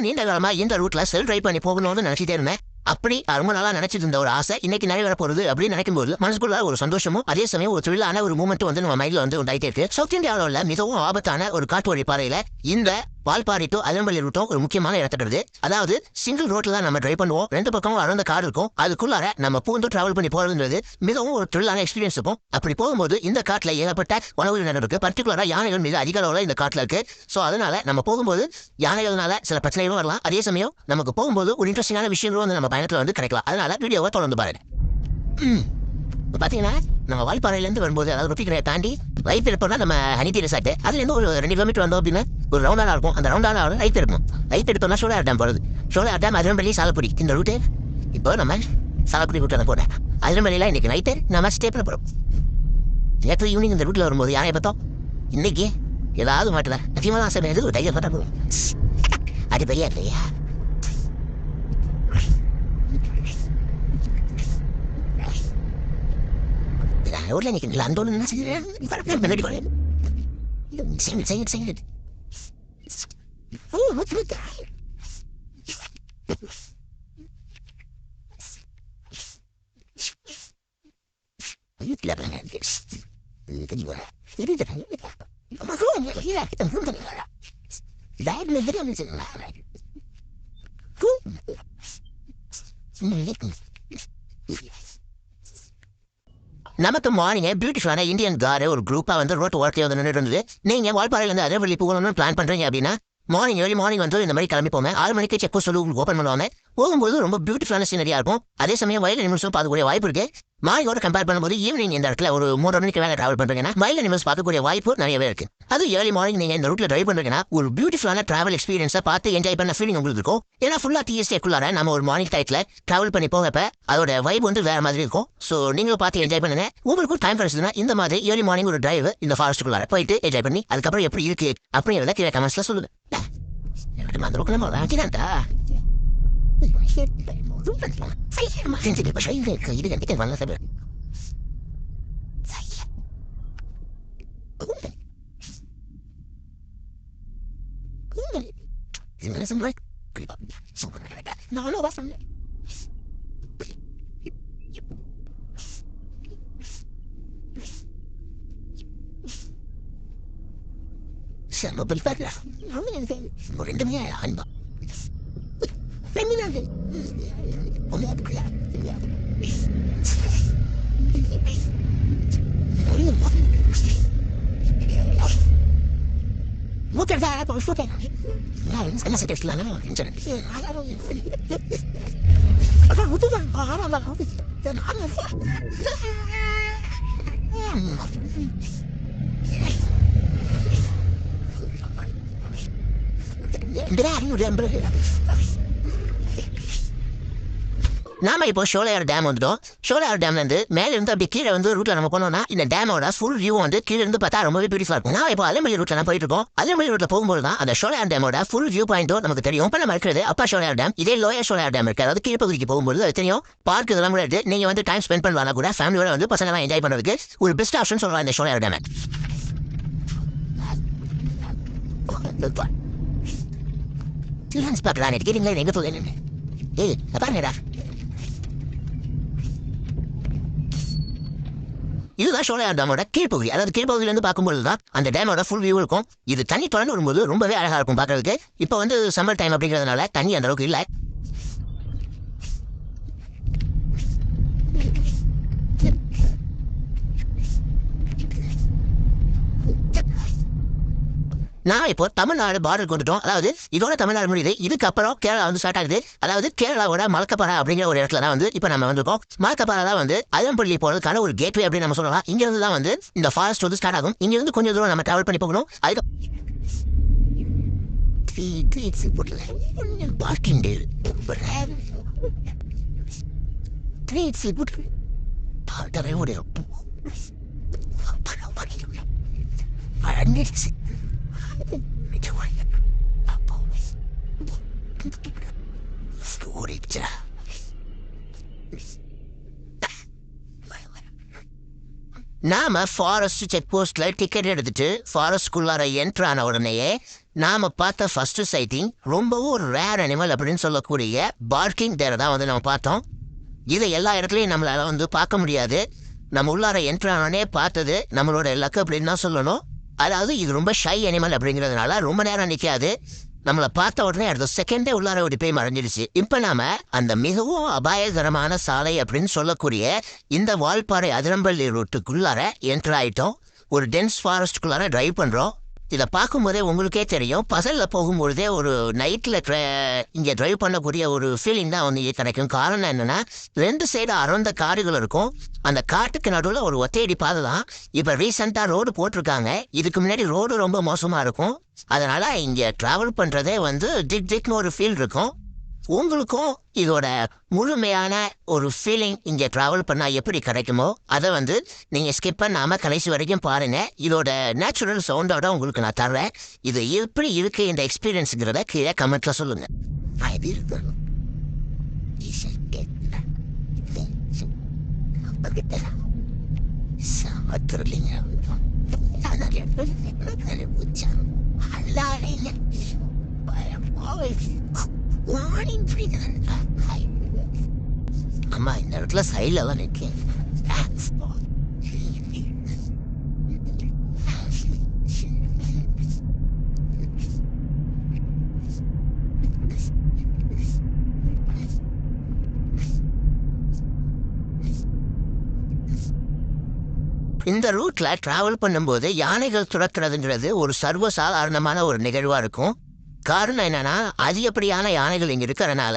நான் நீண்ட காலமா இந்த ரூட்ல செல் ட்ரை பண்ணி போகணும்னு நினைச்சிட்டே இருந்தேன். அப்படி ரொம்ப நாளா நினைச்சிட்டு இருந்த ஒரு ஆசை இன்னைக்கு நிறைவேற போறது அப்படின்னு நினைக்கும் போது மனசுக்குள்ள ஒரு சந்தோஷமும் அதே சமயம் ஒரு தொழிலான ஒரு மூமெண்ட் வந்து நம்ம மைண்ட்ல வந்து உண்டாயிட்டே இருக்கு. சவுத் இந்தியாவில் மிகவும் ஆபத்தான ஒரு காட்டு வழி பாறையில இந்த வால்பாரி டு அதம்பள்ளி ரூட்டும் ஒரு முக்கியமான இடத்துறது அதாவது சிங்கிள் ரோட்ல தான் நம்ம டிரைவ் பண்ணுவோம். ரெண்டு பக்கமும் அடர்ந்த காடு இருக்கும். அதுக்குள்ளார நம்ம பூந்து டிராவல் பண்ணி போறதுன்றது மிகவும் ஒரு த்ரில்லான எக்ஸ்பீரியன்ஸ் இருக்கும். அப்படி போகும்போது இந்த காட்டில் ஏகப்பட்ட உணவுகள் இருக்கு. பர்டிகுலரா யானைகள் மிக அதிக அளவில் இந்த காட்டில் இருக்கு. ஸோ அதனால நம்ம போகும்போது யானைகள்னால சில பிரச்சனைகளும் வரலாம். அதே சமயம் நமக்கு போகும்போது ஒரு இன்ட்ரெஸ்டிங்கான விஷயங்களும் வந்து நம்ம பயணத்தில் வந்து கிடைக்கலாம். அதனால வீடியோவை தொடர்ந்து பாருங்க. ம். நம்ம வால்பாறையிலேருந்து வரும்போது அதாவது ரொட்டி கடையை தாண்டி ரைட் எடுப்போம்னா நம்ம ஹனிபி ரிசார்ட் அதுலேருந்து ஒரு ரெண்டு கிலோமீட்டர் வந்தோம் அப்படின்னா ஒரு ரவுண்டானா இருக்கும் அந்த ரவுண்டானா ரைட் எடுக்கும் ரைட் எடுத்தோம்னா சோழார் டேம் போகிறது சோழார் டேம் அதிரம்பள்ளி சாலக்குடி இந்த ரூட்டு இப்போ நம்ம சாலக்குடி ரூட்டில் தான் போகிறேன் அதிரம்பள்ளியில் இன்னைக்கு நைட்டு நம்ம ஸ்டே பண்ண போகிறோம் நேற்று ஈவினிங் இந்த ரூட்டில் வரும்போது யாரை பார்த்தோம் இன்னைக்கு ஏதாவது மாட்டல அதிகமாக தான் சார் ஒரு டைகர் பார்த்தா போதும் அது பெரிய இல்லையா ஊரில் நிற்கிறீங்களா அந்த ஒன்று என்ன செய்யுது முன்னாடி போகிறேன் செய்யுங்க செய்யுங்க செய்யுங்க ஓ what வீட்டில் நமக்கு மார்னிங் பியூட்டிஃபுல்லான இந்தியன் கார் ஒரு குரூப்பா வந்து ரோட் ஓரத்தில் வந்து நின்று இருந்தது. நீங்க வால்பாறையில இருந்து அதே வழி போகணும்னு பிளான் பண்றீங்க அப்படின்னா மார்னிங் ஏர்லி மார்னிங் வந்து இந்த மாதிரி கிளம்பி போவேன் ஆறு மணிக்கு செக் போஸ்ட் சொல்லி உங்களுக்கு ஓப்பன் பண்ணுவாங்க போகும்போது ரொம்ப பியூட்டிஃபுல்லான சீனரியா இருக்கும். அதே சமயம் வயல் நிமிஷம் பார்க்கக்கூடிய வாய்ப்பு இருக்கு. மாயோட கம்பேர் பண்ணும்போது ஈவினிங் இந்த இடத்துல ஒரு மூணு மணிக்கு வேலை டிராவல் பண்றீங்கன்னா வயல் நிமிஷம் பார்க்கக்கூடிய வாய்ப்பு நிறையவே இருக்கு. அது ஏர்லி மார்னிங் நீங்க இந்த ரூட்ல டிரைவ் பண்றீங்கன்னா ஒரு பியூட்டிஃபுல்லான டிராவல் எக்ஸ்பீரியன்ஸை பார்த்து என்ஜாய் பண்ண ஃபீலிங் உங்களுக்கு இருக்கும். ஏன்னா ஃபுல்லா டிஎஸ்டேக்குள்ளார நம்ம ஒரு மார்னிங் டயத்துல டிராவல் பண்ணி போகப்ப அதோட வைப் வந்து வேற மாதிரி இருக்கும். ஸோ நீங்களும் பார்த்து என்ஜாய் பண்ணுங்க. உங்களுக்கும் டைம் கிடைச்சதுன்னா இந்த மாதிரி ஏர்லி மார்னிங் ஒரு டிரைவ் இந்த ஃபாரஸ்ட்டுக்குள்ளார போயிட்டு என்ஜாய் பண்ணி அதுக்கப்புறம் எப்படி இருக்கு அப்படிங்கிறத கீழே கமெண்ட்ஸ்ல சொல்லுங்க. Saya makan sedih pasal ini ke dengan mi ne sei. Morendomi è anima. Look at that! Look at that! Unless it is Lana, I don't know. I don't know. நாம இப்போ ஷோலையார் டேம் வந்துட்டோம். ஷோலையார் டேம்லேருந்து மேலே இருந்து அப்படி கீழே வந்து ரூட்ல நம்ம போனோம்னா இந்த டேமோட ஃபுல் வியூ வந்து கீழே இருந்து பார்த்தா ரொம்பவே பியூட்டிஃபுல்லா இருக்கும். நான் இப்போ அலைமலை ரூட்ல நான் போயிட்டு இருக்கோம். அலைமலை ரூட்ல போகும்போது தான் அந்த ஷோலையார் டேமோட ஃபுல் வியூ பாயிண்ட்டும் நமக்கு தெரியும். இப்போ நம்ம இருக்கிறது அப்பா ஷோலையார் டேம் இதே லோயர் ஷோலையார் டேம் இருக்கு. அதாவது பகுதிக்கு போகும்போது அது தெரியும். பார்க் இதெல்லாம் கூட இருக்கு. நீங்க வந்து டைம் ஸ்பெண்ட் பண்ணலாம் கூட ஃபேமிலியோட வந்து பசங்க எல்லாம் என்ஜாய் பண்ணுறதுக்கு ஒரு பெஸ்ட் ஆப்ஷன் சொல்லலாம் இந்த ஷோலையார் டேம் சில்ட்ரன்ஸ் பார்க்கலாம் கேட்டீங்களா? எங்கே போகுது? ஏய் பாருங்கடா. இதுதான் ஷோலையார் டேமோட கீழ்ப்பகுதி. அதாவது கீழ்ப்பகுதியிலேருந்து பார்க்கும்போது தான் அந்த டேமோட ஃபுல் வியூ இருக்கும். இது தண்ணி தொடர்ந்து வரும்போது ரொம்பவே அழகா இருக்கும் பார்க்கறதுக்கு. இப்போ வந்து சம்மர் டைம் அப்படிங்கிறதுனால தண்ணி அந்த அளவுக்கு இல்லை. நான் இப்போ தமிழ்நாடு பார்டருக்கு வந்துட்டோம் அதாவது இதோட தமிழ்நாடு முடியுது. இதுக்கப்புறம் கேரளா வந்து ஸ்டார்ட் ஆகுது. அதாவது கேரளாவோட மலக்கப்பாறை அப்படிங்கிற ஒரு இடத்துல தான் வந்து இப்போ நம்ம வந்திருக்கோம். மலக்கப்பாறை தான் வந்து அயம்பள்ளி போறதுக்கான ஒரு கேட்வே அப்படின்னு நம்ம சொல்லலாம். இங்கிருந்து தான் வந்து இந்த ஃபாரஸ்ட் வந்து ஸ்டார்ட் ஆகும். இங்கிருந்து கொஞ்சம் தூரம் நம்ம டிராவல் பண்ணி போகணும். அதுக்கு பார்க்கிங் டே Storage. நாம ஃபாரஸ்ட் செக் போஸ்ட்ல டிக்கெட் எடுத்துட்டு ஃபாரஸ்ட்குள்ளார என்ட்ரு ஆன உடனேயே நாம பார்த்த ஃபர்ஸ்ட் சைட்டிங் ரொம்பவும் ஒரு ரேர் அனிமல் அப்படின்னு சொல்லக்கூடிய பார்க்கிங் தேரை தான் வந்து நம்ம பார்த்தோம். இதை எல்லா இடத்துலையும் நம்மளால வந்து பார்க்க முடியாது. நம்ம உள்ளார என்ட்ரு ஆனோடனே பார்த்தது நம்மளோட லக்கு அப்படின்னு தான் சொல்லணும். அதாவது இது ரொம்ப ஷை அனிமல் அப்படிங்கிறதுனால ரொம்ப நேரம் நிற்காது நம்மளை பார்த்த உடனே அடுத்த செகண்டே உள்ளார ஓடி போய் மறைஞ்சிருச்சு. இப்போ நாம அந்த மிகவும் அபாயகரமான சாலை அப்படின்னு சொல்லக்கூடிய இந்த வால்பாறை அதிரம்பள்ளி ரூட்டுக்குள்ளார என்டர் ஆயிட்டோம். ஒரு டென்ஸ் ஃபாரஸ்ட்குள்ளார டிரைவ் பண்ணுறோம் இதை பார்க்கும்போதே உங்களுக்கே தெரியும். பசலில் போகும்பொழுதே ஒரு நைட்டில் இங்கே டிரைவ் பண்ணக்கூடிய ஒரு ஃபீலிங் தான் வந்து கிடைக்கும். காரணம் என்னென்னா ரெண்டு சைடு அறந்த காடுகள் இருக்கும். அந்த காட்டுக்கு நடுவில் ஒரு ஒத்தையடி பாதை தான். இப்போ ரீசெண்டாக ரோடு போட்டிருக்காங்க. இதுக்கு முன்னாடி ரோடு ரொம்ப மோசமாக இருக்கும். அதனால் இங்கே ட்ராவல் பண்ணுறதே வந்து டிக் டிக்னு ஒரு ஃபீல் இருக்கும். உங்களுக்கும் இதோட முழுமையான ஒரு ஃபீலிங் இங்கே ட்ராவல் பண்ணால் எப்படி கிடைக்குமோ அதை வந்து நீங்கள் ஸ்கிப் பண்ணாமல் கடைசி வரைக்கும் பாருங்கள் இதோட நேச்சுரல் சவுண்டோட உங்களுக்கு நான் தர்றேன். இது எப்படி இருக்கு இந்த எக்ஸ்பீரியன்ஸுங்கிறத கீழே கமெண்ட்டில் சொல்லுங்கள் அது இருக்கணும் அம்மா இந்த இடத்துல சைடில் தான் நிற்கேன் இந்த ரூட்ல டிராவல் பண்ணும்போது யானைகள் துரத்துறதுங்கிறது ஒரு சர்வசாதாரணமான ஒரு நிகழ்வா இருக்கும். காரணம் என்னென்னா அதிகப்படியான யானைகள் இங்கே இருக்கிறனால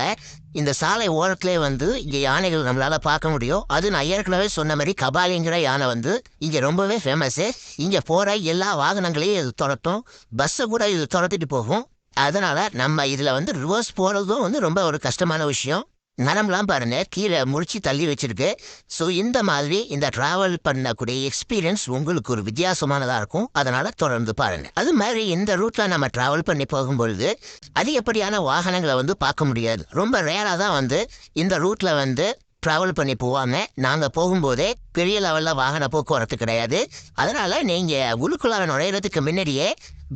இந்த சாலை ஓரத்திலே வந்து இங்கே யானைகள் நம்மளால் பார்க்க முடியும். அது நான் ஏற்கனவே சொன்ன மாதிரி கபாலிங்கிற யானை வந்து இங்கே ரொம்பவே ஃபேமஸ்ஸு இங்கே போகிற எல்லா வாகனங்களையும் இது துரத்தும். பஸ்ஸை கூட இது துரத்திட்டு போகும். அதனால் நம்ம இதில் வந்து ரிவர்ஸ் போகிறதும் வந்து ரொம்ப ஒரு கஷ்டமான விஷயம். நரம்புலாம் பாருங்க கீழே முடிச்சு தள்ளி வச்சிருக்கு. ஸோ இந்த மாதிரி இந்த டிராவல் பண்ணக்கூடிய எக்ஸ்பீரியன்ஸ் உங்களுக்கு ஒரு வித்தியாசமானதாக இருக்கும். அதனால் தொடர்ந்து பாருங்க. அது மாதிரி இந்த ரூட்டில் நம்ம டிராவல் பண்ணி போகும்பொழுது அதிகப்படியான வாகனங்களை வந்து பார்க்க முடியாது. ரொம்ப ரேராக தான் வந்து இந்த ரூட்டில் வந்து ட்ராவல் பண்ணி போவாங்க. நாங்கள் போகும்போதே பெரிய லெவலில் வாகன போக்குவரத்து கிடையாது. அதனால் நீங்கள் உள்ளுக்குள்ளார நுழையிறதுக்கு முன்னாடியே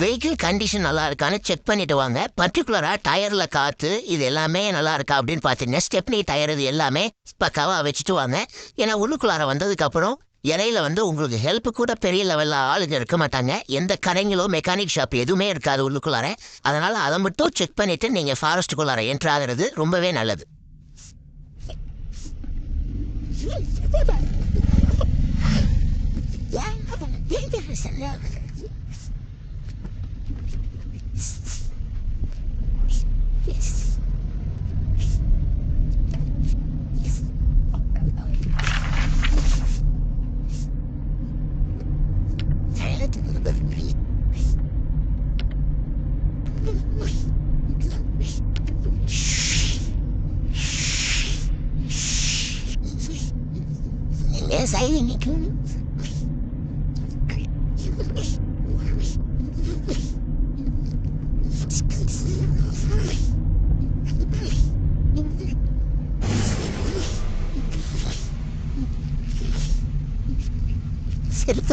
வெஹிக்கிள் கண்டிஷன் நல்லா இருக்கான்னு செக் பண்ணிட்டு வாங்க. பர்டிகுலரா டயர்ல காத்து இது எல்லாமே நல்லா இருக்கா அப்படின்னு பார்த்தீங்கன்னா ஸ்டெப்னி டயர் இது எல்லாமே பக்காவா வச்சுட்டு வாங்க. ஏன்னா உள்ளுக்குள்ளார வந்ததுக்கு அப்புறம் இடையில வந்து உங்களுக்கு ஹெல்ப் கூட பெரிய லெவலில் ஆளுங்க இருக்க மாட்டாங்க. எந்த கடைங்களோ மெக்கானிக் ஷாப் எதுவுமே இருக்காது உள்ளுக்குள்ளார. அதனால அதை மட்டும் செக் பண்ணிட்டு நீங்க ஃபாரஸ்ட்டுக்குள்ளார என்ட்ரு ஆகிறது ரொம்பவே நல்லது. Yes, I think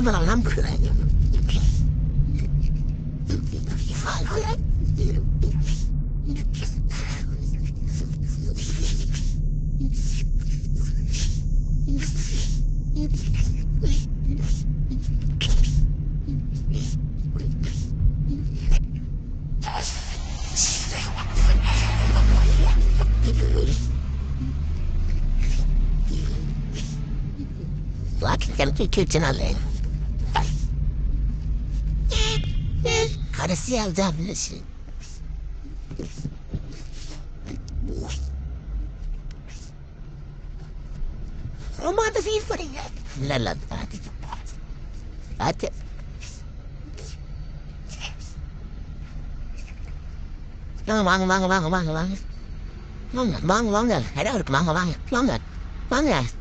similar number. What? Them two toots and all the CLW Uma das inferiores. La la la. Até. Não, vamos, vamos, vamos, vamos, vamos. Vamos, vamos, vamos. Era o que vamos, vamos, vamos, vamos.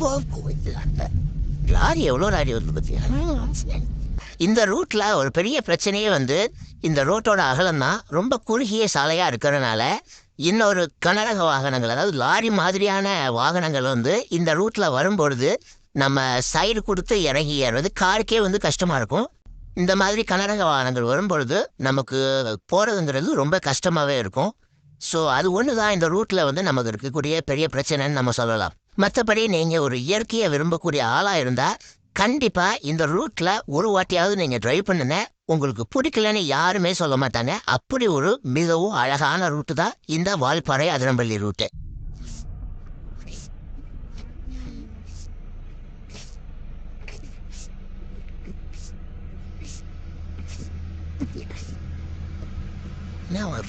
போக lorry எவ்வளோ lorry வருது பத்தியா? இந்த ரூட்ல ஒரு பெரிய பிரச்சனையே வந்து இந்த ரோட்டோட அகலம் தான் ரொம்ப குறுகிய சாலையா இருக்கிறதுனால இன்னொரு கனரக வாகனங்கள் அதாவது லாரி மாதிரியான வாகனங்கள் வந்து இந்த ரூட்ல வரும்பொழுது நம்ம சைடு கொடுத்து இறங்கி ஏறுறது காருக்கே வந்து கஷ்டமா இருக்கும். இந்த மாதிரி கனரக வாகனங்கள் வரும்பொழுது நமக்கு போறதுங்கிறது ரொம்ப கஷ்டமாவே இருக்கும். ஸோ அது ஒன்று தான் இந்த ரூட்ல வந்து நமக்கு இருக்கக்கூடிய பெரிய பிரச்சனைன்னு நம்ம சொல்லலாம். மற்றபடி நீங்கள் ஒரு இயற்கையை விரும்பக்கூடிய ஆளாக இருந்தால் கண்டிப்பாக இந்த ரூட்ல ஒரு வாட்டியாவது நீங்கள் டிரைவ் பண்ணுங்க. உங்களுக்கு பிடிக்கலன்னு யாருமே சொல்ல மாட்டாங்க. அப்படி ஒரு மிகவும் அழகான ரூட்டு தான் இந்த வால்பாறை அதிரம்பள்ளி ரூட்டு.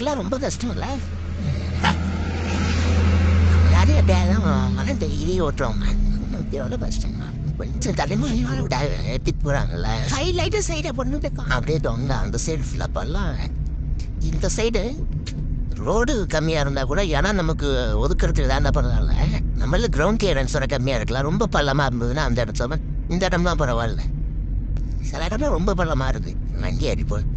நான் ரொம்ப கஷ்டம் இல்லை நிறைய பேரும் மனம் டெய்லி ஓட்டுறவங்க எவ்வளோ கஷ்டமா கொஞ்சம் தலைமுறையோட விட எடுத்துட்டு போகிறாங்கல்ல சைட் லைட்டு சைடை பொண்ணு அப்படியே தொங்க அந்த சைடு ஃபுல்லாக பண்ணலாம் இந்த சைடு ரோடு கம்மியாக இருந்தால் கூட ஏன்னா நமக்கு ஒதுக்கிறதுக்கு தான் பரவாயில்ல நம்மள கிரவுண்ட் கிளியரன்ஸோட கம்மியாக இருக்கலாம். ரொம்ப பள்ளமாக இருந்ததுன்னா அந்த இடத்துல இந்த இடம்லாம் பரவாயில்ல. சில இடம்லாம் ரொம்ப பள்ளமாக இருக்குது வண்டி அடிப்போம்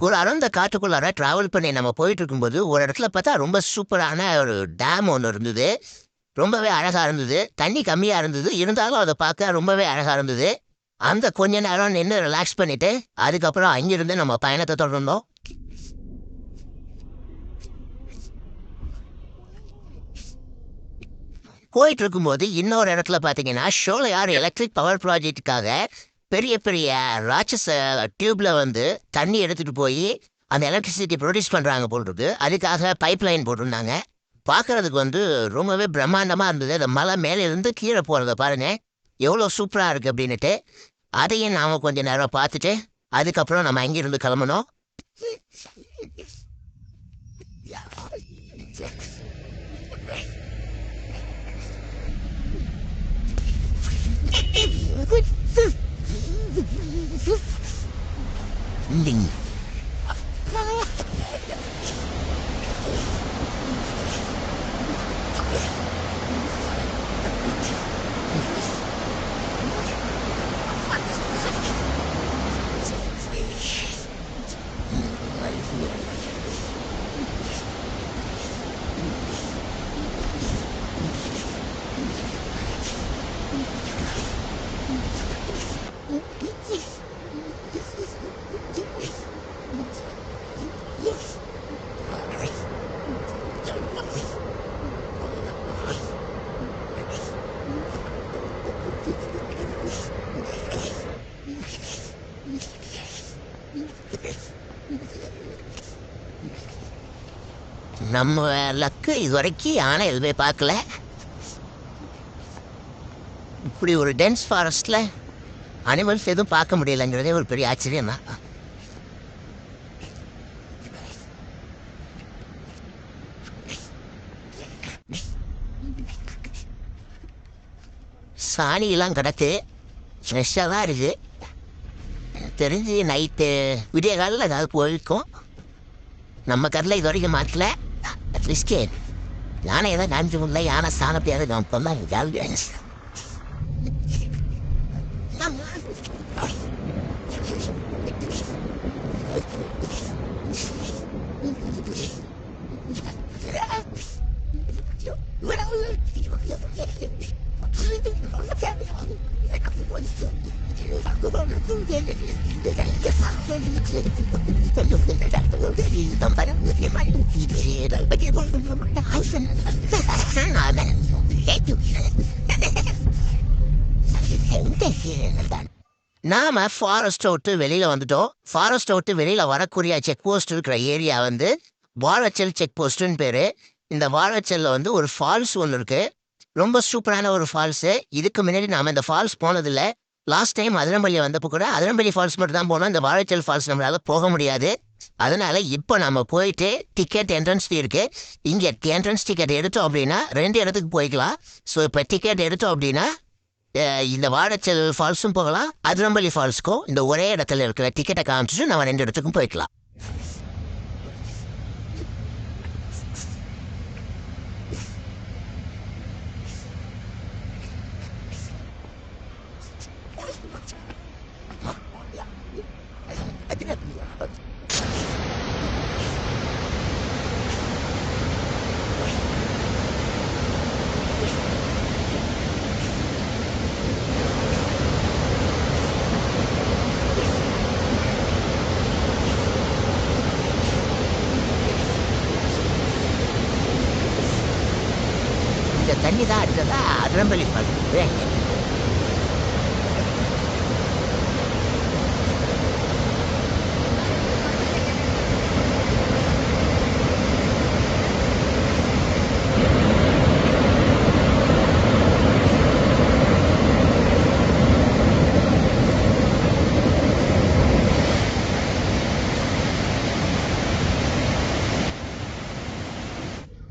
ஒரு அறந்த காட்டுக்குள்ளார ட்ராவல் பண்ணி நம்ம போயிட்டு இருக்கும்போது ஒரு இடத்துல பார்த்தா ரொம்ப சூப்பரான ஒரு டேம் ஒன்று இருந்தது. ரொம்பவே அழகாக இருந்தது. தண்ணி கம்மியாக இருந்தது. இருந்தாலும் அதை பார்க்க ரொம்பவே அழகாக இருந்தது. அந்த கொஞ்ச நேரம் நின்று ரிலாக்ஸ் பண்ணிட்டு அதுக்கப்புறம் அங்கிருந்து நம்ம பயணத்தை தொடர்ந்தோம். போயிட்டு இருக்கும்போது இன்னொரு இடத்துல பார்த்தீங்கன்னா ஷோலையார் எலக்ட்ரிக் பவர் ப்ராஜெக்ட்டுக்காக பெரிய பெரிய ராட்சச டியூப்ல வந்து தண்ணி எடுத்துட்டு போய் அந்த எலக்ட்ரிசிட்டி ப்ரொடியூஸ் பண்ணுறாங்க போட்டுருக்கு அதுக்காக பைப் லைன் போட்டிருந்தாங்க. பார்க்கறதுக்கு வந்து ரொம்பவே பிரம்மாண்டமாக இருந்தது. அந்த மலை மேலேருந்து கீழே போகிறத பாருங்க. எவ்வளோ சூப்பராக இருக்குது அப்படின்ட்டு அதையும் நாம் கொஞ்சம் நேரம் பார்த்துட்டு அதுக்கப்புறம் நம்ம அங்கிருந்து கிளம்பணும். ん。でん。நம்ம லக்கு இது வரைக்கும் யானை எதுவுமே பார்க்கல. இப்படி ஒரு டென்ஸ் ஃபாரஸ்டில் அனிமல்ஸ் எதுவும் பார்க்க முடியலைங்கிறதே ஒரு பெரிய ஆச்சரியம் தான் சாணியெல்லாம் கிடக்கு ஃப்ரெஷ்ஷாக தான் இருக்குது தெரிஞ்சு நைட்டு விடிய காலையில் ஏதாவது போயிருக்கோம் நம்ம கரில் இது வரைக்கும் மாட்டல. அட்லீஸ்ட் யானை ஏதாவது காமிச்சு முடியல யானை சாணத்தையாவது நான் சொன்னாங்க ஜாலியாக நாம ஃபாரஸ்ட் விட்டு வெளியில வந்துட்டோம். ஃபாரஸ்ட் விட்டு வெளியில வரக்கூடிய செக் போஸ்ட் இருக்கிற ஏரியா வந்து வாழச்சல் செக் போஸ்ட்னு பேரு. இந்த வாழச்சல்ல வந்து ஒரு ஃபால்ஸ் ஒன்று இருக்கு. ரொம்ப சூப்பரான ஒரு ஃபால்ஸு இதுக்கு முன்னாடி நாம இந்த ஃபால்ஸ் போனதில்ல. லாஸ்ட் டைம் அதிரம்பள்ளி வந்தப்போ கூட அதிரம்பள்ளி ஃபால்ஸ் மட்டும் தான் போனோம். இந்த வாழைச்சல் ஃபால்ஸ் நம்மளால போக முடியாது. அதனால இப்போ நம்ம போயிட்டு டிக்கெட் என்ட்ரன்ஸ் ஃபீ இருக்கு. இங்கே என்ட்ரன்ஸ் டிக்கெட் எடுத்தோம் அப்படின்னா ரெண்டு இடத்துக்கு போய்க்கலாம். ஸோ இப்போ டிக்கெட் எடுத்தோம் அப்படின்னா இந்த வாடச்சல் ஃபால்ஸும் போகலாம். அதிரம்பள்ளி ஃபால்ஸுக்கும் இந்த ஒரே இடத்துல இருக்கிற டிக்கெட்டை காமிச்சிட்டு நம்ம ரெண்டு இடத்துக்கும் போய்க்கலாம். Yeah. далеко.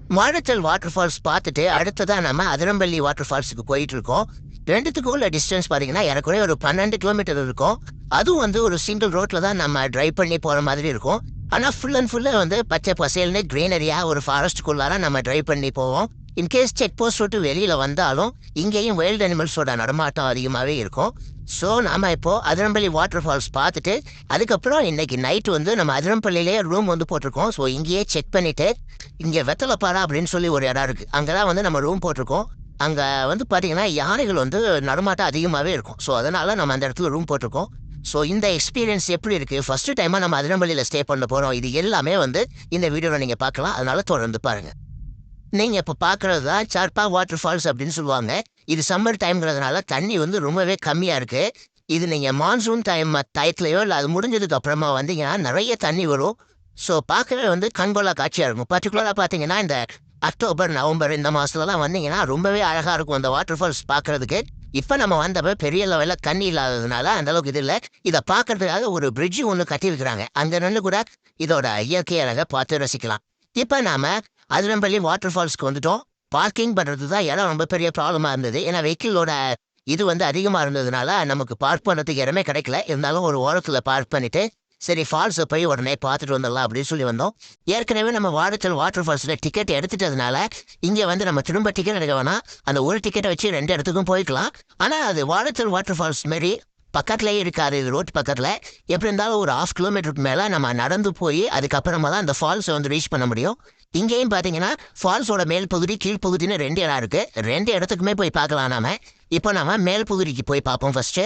Athirappilly Vazhachal water falls பார்த்துட்டு அடுத்ததான் நம்ம அதிரம்பள்ளி வாட்டர் ஃபால்ஸுக்கு போயிட்டு இருக்கோம் ரெண்டுத்துக்கும் உள்ள டிஸ்டன்ஸ் பார்த்தீங்கன்னா எனக்குறைய ஒரு பன்னெண்டு கிலோமீட்டர் இருக்கும். அதுவும் வந்து ஒரு சிங்கிள் ரோட்டில் தான் நம்ம ட்ரைவ் பண்ணி போகிற மாதிரி இருக்கும். ஆனால் ஃபுல் அண்ட் ஃபுல்லாக வந்து பச்சை பசேல்னு க்ரீனரியாக ஒரு ஃபாரஸ்ட்டுக்குள்ளார நம்ம ட்ரைவ் பண்ணி போவோம். இன்கேஸ் செக் போஸ்ட் விட்டு வெளியில் வந்தாலும் இங்கேயும் வைல்டு அனிமல்ஸோட நடமாட்டம் அதிகமாகவே இருக்கும். ஸோ நாம் இப்போது அதிரம்பள்ளி வாட்டர் ஃபால்ஸ் பார்த்துட்டு அதுக்கப்புறம் இன்னைக்கு நைட்டு வந்து நம்ம அதிரம்பள்ளியிலேயே ரூம் வந்து போட்டிருக்கோம். ஸோ இங்கேயே செக் பண்ணிவிட்டு இங்கே வெத்தலைப்பாறை அப்படின்னு சொல்லி ஒரு இடம் இருக்குது அங்கே தான் வந்து நம்ம ரூம் போட்டிருக்கோம். அங்கே வந்து பார்த்தீங்கன்னா யானைகள் வந்து நடமாட்டம் அதிகமாகவே இருக்கும். ஸோ அதனால் நம்ம அந்த இடத்துல ரூம் போட்டிருக்கோம். ஸோ இந்த எக்ஸ்பீரியன்ஸ் எப்படி இருக்குது ஃபஸ்ட்டு டைமாக நம்ம அதிரம்பள்ளியில் ஸ்டே பண்ண போகிறோம் இது எல்லாமே வந்து இந்த வீடியோவில் நீங்கள் பார்க்கலாம். அதனால் தொடர்ந்து பாருங்கள் நீங்க இப்ப பாக்குறது தான் சர்பா வாட்டர் ஃபால்ஸ் அப்படின்னு சொல்லுவாங்க. இது சம்மர் டைம்ங்கிறதுனால தண்ணி வந்து ரொம்பவே கம்மியா இருக்கு. இது நீங்க மான்சூன் டைம் டயத்துலயோ இல்லை அது முடிஞ்சதுக்கு அப்புறமா வந்தீங்கன்னா நிறைய தண்ணி வரும். ஸோ பார்க்கவே வந்து கண்கொள்ளா காட்சியா இருக்கும். பர்டிகுலராக பார்த்தீங்கன்னா இந்த அக்டோபர் நவம்பர் இந்த மாதத்துலலாம் வந்தீங்கன்னா ரொம்பவே அழகா இருக்கும் அந்த வாட்டர் ஃபால்ஸ் பார்க்குறதுக்கு இப்போ நம்ம வந்தப்ப பெரிய லெவலில் தண்ணி இல்லாததுனால அந்த அளவுக்கு இது இல்லை. இதை பார்க்கறதுக்காக ஒரு பிரிட்ஜ் ஒன்று கட்டி வைக்கிறாங்க. அங்க நின்று கூட இதோட இயற்கை அழகை பார்த்து ரசிக்கலாம். இப்போ நாம அதிரம்பள்ளி வாட்டர் ஃபால்ஸ்க்கு வந்துட்டோம். பார்க்கிங் பண்ணுறது தான் இடம் ரொம்ப பெரிய ப்ராப்ளமாக இருந்தது. ஏன்னா வெஹிக்கிளோட இது வந்து அதிகமாக இருந்ததுனால நமக்கு பார்க் பண்ணுறதுக்கு இடமே கிடைக்கல. இருந்தாலும் ஒரு ஓரத்தில் பார்க் பண்ணிவிட்டு சரி ஃபால்ஸை போய் உடனே பார்த்துட்டு வந்துடலாம் அப்படின்னு சொல்லி வந்தோம். ஏற்கனவே நம்ம வாடச்சல் வாட்டர் ஃபால்ஸில் டிக்கெட் எடுத்துட்டதுனால இங்கே வந்து நம்ம திரும்ப டிக்கெட் எடுக்க வேணாம். அந்த ஒரு டிக்கெட்டை வச்சு ரெண்டு இடத்துக்கும் போய்க்கலாம். ஆனால் அது வாடச்சல் வாட்டர் ஃபால்ஸ் மாரி பக்கத்துலேயே இருக்காது இது ரோட் பக்கத்தில். எப்படி இருந்தாலும் ஒரு ஹாஃப் கிலோமீட்டருக்கு மேலே நம்ம நடந்து போய் அதுக்கப்புறமா தான் அந்த ஃபால்ஸை வந்து ரீச் பண்ண முடியும். இங்கேயும் பார்த்தீங்கன்னா ஃபால்ஸோட மேல் பகுதி கீழ் பகுதின்னு ரெண்டு இடம் இருக்குது ரெண்டு இடத்துக்குமே போய் பார்க்கலாம் நாம. இப்போ நாம மேல் பகுதிக்கு போய் பார்ப்போம் ஃபர்ஸ்ட்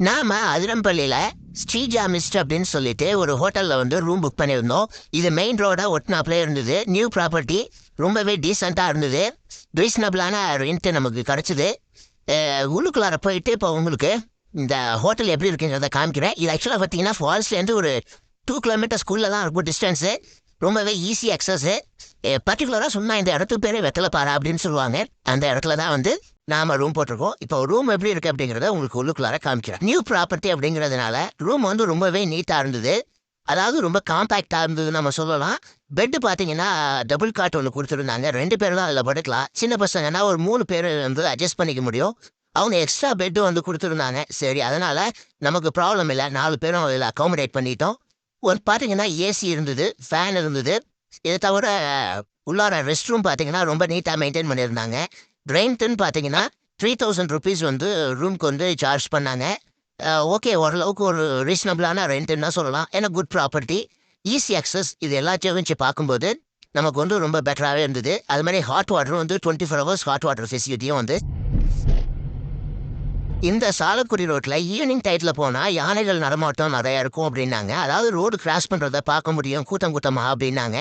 நாம அதிரம்பள்ளியில ஸ்ரீஜா மிஸ்ட் அப்படின்னு சொல்லிட்டு ஒரு ஹோட்டலில் வந்து ரூம் புக் பண்ணியிருந்தோம். இது மெயின் ரோட ஒட்டினாப்லே இருந்தது. நியூ ப்ராப்பர்ட்டி ரொம்பவே டீசெண்டாக இருந்தது. ரீசனபிளான ரெண்ட் நமக்கு கிடச்சிது. உள்ளுக்குள்ளார போயிட்டு இப்போ உங்களுக்கு இந்த ஹோட்டல் எப்படி இருக்குங்கிறத காமிக்கிறேன். இது ஆக்சுவலாக பார்த்தீங்கன்னா ஃபால்ஸ்லேருந்து ஒரு டூ கிலோமீட்டர் ஸ்கூலில் தான் இருக்கும் டிஸ்டன்ஸு ரொம்பவே ஈஸி அக்சஸ்ஸு பர்டிகுலராக சொன்னால் இந்த இடத்துக்கு பேரே வெத்தலைப்பாறை அப்படின்னு சொல்லுவாங்க. அந்த இடத்துல தான் வந்து நாம ரூம் போட்டிருக்கோம். இப்போ ரூம் எப்படி இருக்கு அப்படிங்கிறத உங்களுக்கு உள்ளுக்குள்ளார காமிக்கிறேன். நியூ ப்ராப்பர்ட்டி அப்படிங்கிறதுனால ரூம் வந்து ரொம்பவே நீட்டாக இருந்தது. அதாவது ரொம்ப காம்பேக்டாக இருந்தது நம்ம சொல்லலாம். பெட்டு பார்த்தீங்கன்னா டபுள் காட் ஒன்று கொடுத்துருந்தாங்க. ரெண்டு பேரும் தான் அதில் படுக்கலாம். சின்ன பசங்கன்னா ஒரு மூணு பேர் வந்து அட்ஜஸ்ட் பண்ணிக்க முடியும். அவங்க எக்ஸ்ட்ரா பெட்டு வந்து கொடுத்துருந்தாங்க. சரி அதனால நமக்கு ப்ராப்ளம் இல்லை. நாலு பேரும் அதில் அக்காமடேட் பண்ணிட்டோம். ஒரு பார்த்தீங்கன்னா ஏசி இருந்தது. ஃபேன் இருந்தது. இதை தவிர உள்ளார ரெஸ்ட் ரூம் பார்த்தீங்கன்னா ரொம்ப நீட்டாக மெயின்டைன் பண்ணியிருந்தாங்க. ரெண்ட்டுன்னு பார்த்தீங்கன்னா த்ரீ தௌசண்ட் ருபீஸ் வந்து ரூம்க்கு வந்து சார்ஜ் பண்ணாங்க. ஓகே ஓரளவுக்கு ஒரு ரீசனபிளான ரெண்ட்டுன்னு தான் சொல்லலாம். ஏன்னா குட் ப்ராப்பர்ட்டி ஈஸி அக்சஸ் இது எல்லாத்தையும் வச்சு பார்க்கும்போது நமக்கு வந்து ரொம்ப பெட்டராகவே இருந்தது. அது மாதிரி ஹாட் வாட்டரும் வந்து twenty four hours hot water ஃபெசிலிட்டியும் வந்து இந்த சாலக்குடி ரோட்டில் ஈவினிங் டைத்தில் போனால் யானைகள் நடமாட்டம் நிறையா இருக்கும் அப்படின்னாங்க. அதாவது ரோடு கிராஸ் பண்ணுறத பார்க்க முடியும் கூட்டம் கூட்டமாக அப்படின்னாங்க.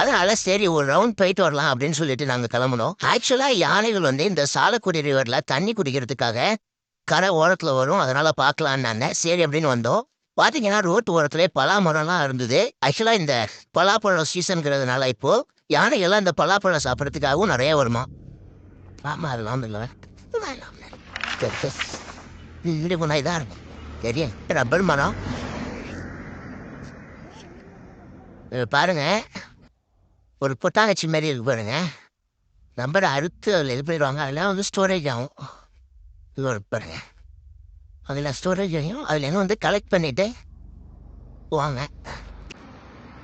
அதனால சரி ஒரு ரவுண்ட் போயிட்டு வரலாம் அப்படின்னு சொல்லிட்டு நாங்கள் கிளம்புனோம். ஆக்சுவலாக யானைகள் வந்து இந்த சாலக்குடி ரிவரில் தண்ணி குடிக்கிறதுக்காக கரை ஓரத்தில் வரும். அதனால பார்க்கலான்னு சரி அப்படின்னு வந்தோம். பார்த்தீங்கன்னா ரோட்டு ஓரத்துலேயே பலாமரம்லாம் இருந்தது. ஆக்சுவலாக இந்த பலாப்பழம் சீசனுங்கிறதுனால இப்போ யானைகள்லாம் இந்த பலாப்பழம் சாப்பிட்றதுக்காகவும் நிறைய வருமா? ஆமாம் அதெல்லாம் இல்லை. வீடு முன்னாடி தான் இருக்கும் தெரியும் ரப்பர் மரம் இது பாருங்க ஒரு பொட்டாங்கச்சி மாதிரி இருக்கு பாருங்க நம்பரை அறுத்து அதில் இது பண்ணிடுவாங்க அதெல்லாம் வந்து ஸ்டோரேஜ் ஆகும் இது ஒரு பாருங்க அதில் ஸ்டோரேஜ் ஆகும் அதில் என்ன வந்து கலெக்ட் பண்ணிவிட்டு வாங்க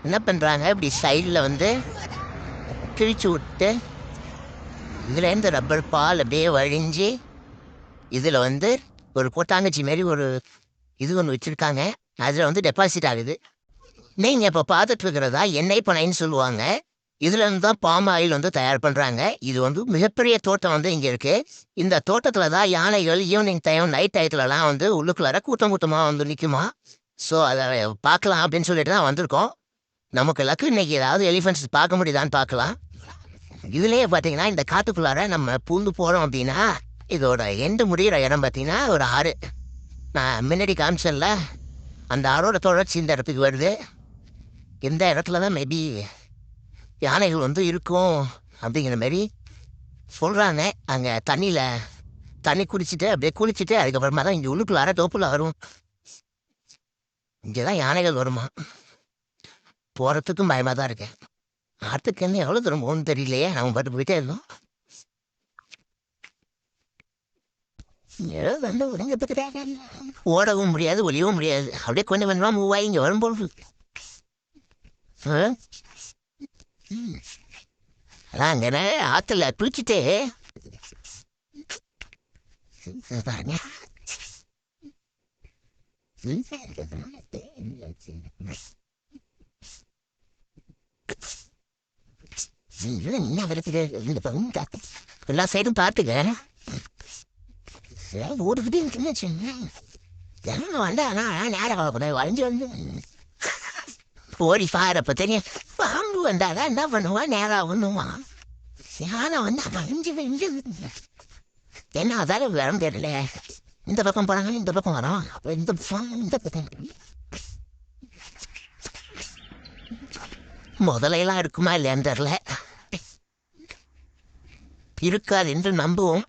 என்ன பண்ணுறாங்க இப்படி சைடில் வந்து கிழிச்சு விட்டு இதுலேருந்து ரப்பர் பால் அப்படியே வழிஞ்சு இதில் வந்து ஒரு கொட்டாங்கச்சி மாரி ஒரு இது ஒன்று வச்சுருக்காங்க. அதில் வந்து டெபாசிட் ஆகுது. நீங்கள் இப்போ பார்த்துட்ருக்கிறதா எண்ணெய் பனைன்னு சொல்லுவாங்க. இதுலேருந்து தான் பாம் ஆயில் வந்து தயார் பண்ணுறாங்க இது வந்து மிகப்பெரிய தோட்டம் வந்து இங்கே இருக்குது இந்த தோட்டத்தில் தான் யானைகள் ஈவினிங் டைம் நைட் டயத்துலலாம் வந்து உள்ளுக்குள்ளார கூட்டம் கூட்டமாக வந்து நிற்குமா ஸோ அதை பார்க்கலாம் அப்படின்னு சொல்லிட்டு தான் வந்திருக்கோம். நமக்கு லக்கு இன்னைக்கு ஏதாவது எலிஃபென்ட்ஸ் பார்க்க முடியுதான்னு பார்க்கலாம். இதுலேயே பார்த்தீங்கன்னா இந்த காட்டுக்குள்ளார நம்ம பூந்து போகிறோம் அப்படின்னா இதோட எண்டு முடிகிற இடம் பார்த்தீங்கன்னா ஒரு ஆறு. நான் முன்னாடி காமிச்சேன்ல அந்த ஆறோட தொடர்ச்சி இந்த இடத்துக்கு வருது. இந்த இடத்துல தான் மேபி யானைகள் வந்து இருக்கும் அப்படிங்கிற மாதிரி சொல்கிறாங்க அங்கே தண்ணியில் தண்ணி குடிச்சிட்டு அப்படியே குளிச்சுட்டு அதுக்கப்புறமா தான் இங்கே உள்ளுக்குள்ள உள்ளுக்குள்ளார தோப்புல வரும் இங்கே தான் யானைகள் வருமா? போகிறதுக்கும் பயமாக தான் இருக்கேன் ஆற்றுக்கு என்ன எவ்வளோ தூரம் போகணும்னு தெரியலையே. நம்ம பாட்டு போயிட்டே இருந்தோம். ஏதோ வந்து ஒருங்கப்பட்டுட்டாங்க. ஓடவும் முடியாது ஒளியவும் முடியாது. அப்படியே கொஞ்சம் கொஞ்சமாக மூவ் ஆகி இங்கே வரும்போது அதான் அங்கே ஆற்றுல குளிச்சுட்டு பாருங்க. என்ன வருது இந்த பக்கம் காத்து. சைடும் பார்த்துக்க ஓடுக்கிட்டே இருக்குன்னு வச்சுக்கோங்க ஜனம் வந்தானா நேரம் ஆகக்கூடாது வளைஞ்சு வந்து ஓடி பாருப்ப தெரியும் பாம்பு வந்தாதான் என்ன பண்ணுவான் நேரம் ஆகணுவான் யானை வந்து வளைஞ்சு வளைஞ்சு என்ன அதால வர தெரியல இந்த பக்கம் போனாங்க இந்த பக்கம் வரோம் அப்போ இந்த பக்கம் இந்த பக்கம் முதலையெல்லாம் இருக்குமா இல்லையான்னு தெரில இருக்காது என்று நம்புவோம்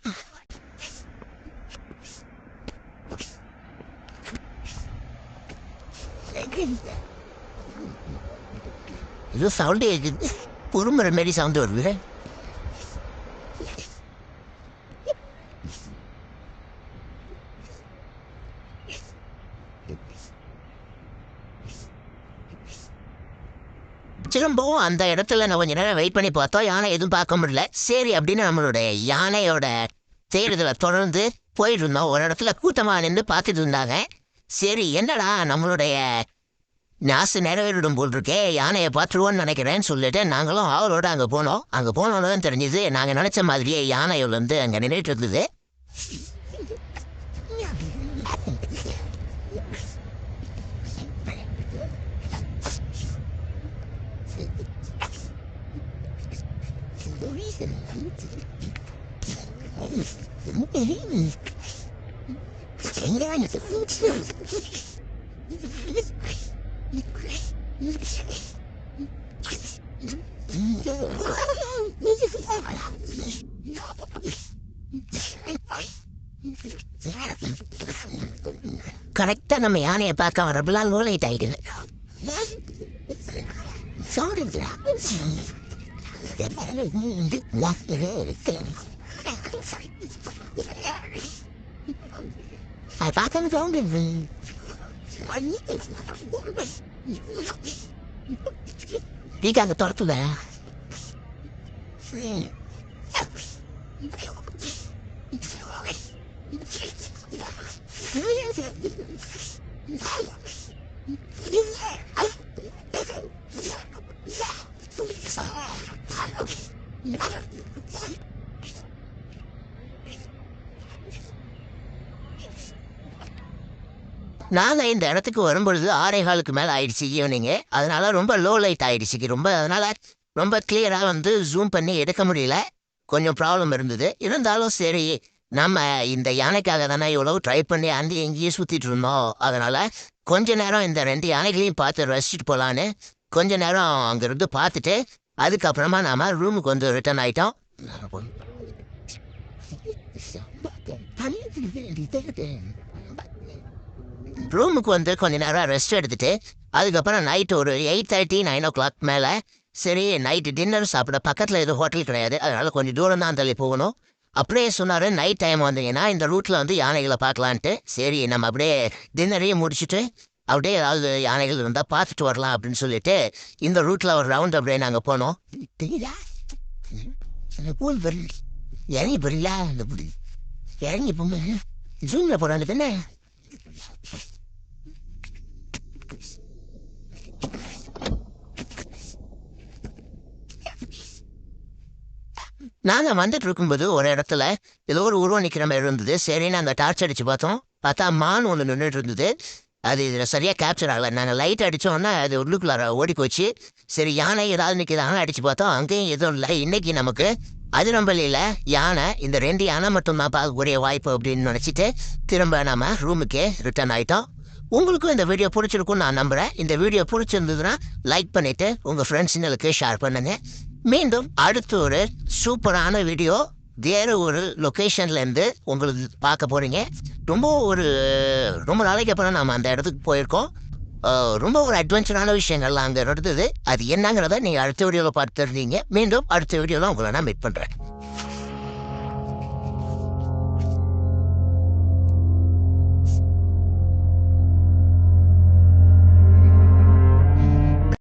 இது சவுண்டு கேட்குது பொறுமுற மாரி சவுண்டு வருது திரும்பவும் அந்த இடத்துல நான் கொஞ்ச நேரம் வெயிட் பண்ணி பார்த்தோம் யானை எதுவும் பார்க்க முடியல சரி அப்படின்னு நம்மளுடைய யானையோட தேடுதலை தொடர்ந்து போயிட்டு இருந்தோம் ஒரு இடத்துல கூட்டமாக நின்று பார்த்துட்டு இருந்தாங்க சரி என்னடா நம்மளுடைய நாசு நிறைவேறிடும் போல் இருக்கே யானையை பார்த்துருவோன்னு நினைக்கிறேன்னு சொல்லிட்டு நாங்களும் அவரோட அங்கே போனோம். அங்கே போனோன்னு தான் தெரிஞ்சுது நாங்கள் நினச்ச மாதிரியே யானைகள் வந்து அங்கே நின்றுட்டு இருந்தது. நம்ம யானையை பார்க்க வரப்பெல்லாம் லோ லைட் ஆகிடுது அது பார்க்க தோணுது நீங்க அங்கே துரத்துத நாங்கள் இந்த இடத்துக்கு வரும்பொழுது ஆறே காலுக்கு மேலே ஆயிடுச்சு ஈவினிங்கு அதனால ரொம்ப லோ லைட் ஆயிடுச்சுக்கு ரொம்ப அதனால ரொம்ப கிளியராக வந்து ஜூம் பண்ணி எடுக்க முடியல. கொஞ்சம் ப்ராப்ளம் இருந்தது. இருந்தாலும் சரி நம்ம இந்த யானைக்காக தானே இவ்வளோ ட்ரை பண்ணி அந்த எங்கேயும் சுற்றிட்டு இருந்தோம். அதனால் கொஞ்ச நேரம் இந்த ரெண்டு யானைகளையும் பார்த்து ரசிச்சுட்டு போகலான்னு கொஞ்ச நேரம் அங்கேருந்து பார்த்துட்டு அதுக்கப்புறமா நாம ரூமுக்கு வந்து ரிட்டர்ன் ஆயிட்டோம். ரூமுக்கு வந்து கொஞ்ச நேரம் ரெஸ்ட் எடுத்துட்டு அதுக்கப்புறம் நைட் ஒரு eight thirty nine o'clock மேலே சரி நைட்டு டின்னர் சாப்பிட பக்கத்தில் எதுவும் ஹோட்டல் கிடையாது. அதனால் கொஞ்சம் தூரம் தான் தள்ளி போகணும். அப்படியே சொன்னார் நைட் டைம் வந்தீங்கன்னா இந்த ரூட்டில் வந்து யானைகளை பார்க்கலான்ட்டு. சரி நம்ம அப்படியே டின்னரையும் முடிச்சுட்டு அப்படியே ஏதாவது யானைகள் இருந்தால் பார்த்துட்டு வரலாம் அப்படின்னு சொல்லிட்டு இந்த ரூட்டில் ஒரு ரவுண்ட் அப்படியே நாங்கள் போனோம். தெரியுதா? பூல் பெரிய இறங்கி போறீங்களா? இந்த புடி இறங்கி போங்க ஜூமில் போகிறாங்க தானே? நாங்கள் வந்துட்டு இருக்கும்போது ஒரு இடத்துல ஏதோ ஒரு உருவம் நிற்கிற மாதிரி இருந்தது. சரின்னு அந்த டார்ச் அடித்து பார்த்தோம். பார்த்தா மான் ஒன்று நின்றுட்டு இருந்தது அது இதில் சரியாக கேப்சர் ஆகலை. நாங்கள் லைட் அடித்தோன்னா அது உள்ளுக்குள்ளார ஓடி போச்சு சரி யானை ஏதாவது நிற்கிதாங்க அடித்து பார்த்தோம். அங்கேயும் எதுவும் இல்லை. இன்னைக்கு நமக்கு அதிரம்பள்ளியில் யானை இந்த ரெண்டு யானை மட்டும் தான் பார்க்கக்கூடிய வாய்ப்பு அப்படின்னு நினச்சிட்டு திரும்ப நம்ம ரூமுக்கே ரிட்டர்ன் ஆகிட்டோம் உங்களுக்கும் இந்த வீடியோ பிடிச்சிருக்கும்னு நான் நம்புகிறேன் இந்த வீடியோ பிடிச்சிருந்ததுன்னா லைக் பண்ணிவிட்டு உங்கள் ஃப்ரெண்ட்ஸுங்களுக்கு ஷேர் பண்ணுங்கள் மீண்டும் அடுத்த ஒரு சூப்பரான வீடியோ. வேறு ஒரு லொக்கேஷன்லேருந்து உங்களுக்கு பார்க்க போகிறீங்க ரொம்ப ஒரு ரொம்ப நாளைக்கு அப்புறம் நாம் அந்த இடத்துக்கு போயிருக்கோம். ரொம்ப ஒரு அட்வென்ச்சரான விஷயங்கள்லாம் அங்கே நடந்தது. அது என்னங்கிறத நீங்கள் அடுத்த வீடியோவில் பார்த்து மீண்டும் அடுத்த வீடியோவில் உங்களை நான் மீட் பண்ணுறேன்